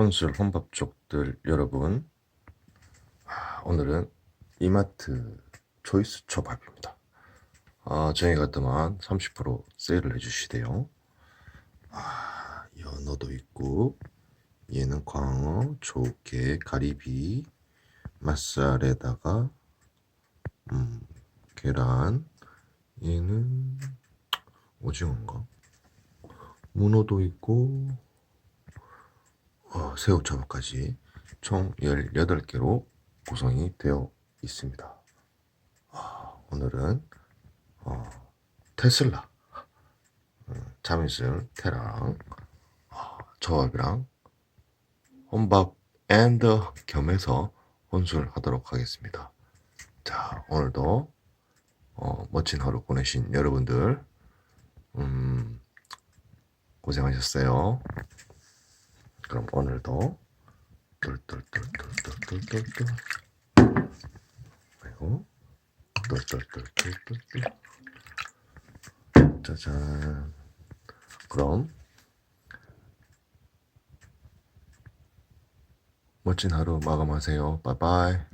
혼술 혼밥족들 여러분. 아, 오늘은 이마트 초이스 초밥입니다. 아, 저희가 그동안 30% 세일을 해주시대요. 아, 연어도 있고 얘는 광어, 조개, 가리비 맛살에다가 음, 계란 얘는 오징어인가? 문어도 있고 어, 새우초밥까지 총 18개로 구성이 되어 있습니다. 아, 오늘은 어, 테슬라 음, 자민슬 테랑 어, 저밥이랑 혼밥 앤드 겸해서 혼술 하도록 하겠습니다. 자 오늘도 어, 멋진 하루 보내신 여러분들 음, 고생하셨어요. 그럼 오늘도 똘똘똘똘똘똘똘 그리고 똘똘똘똘똘똘 짜잔 그럼 멋진 하루 마감하세요. 바이바이.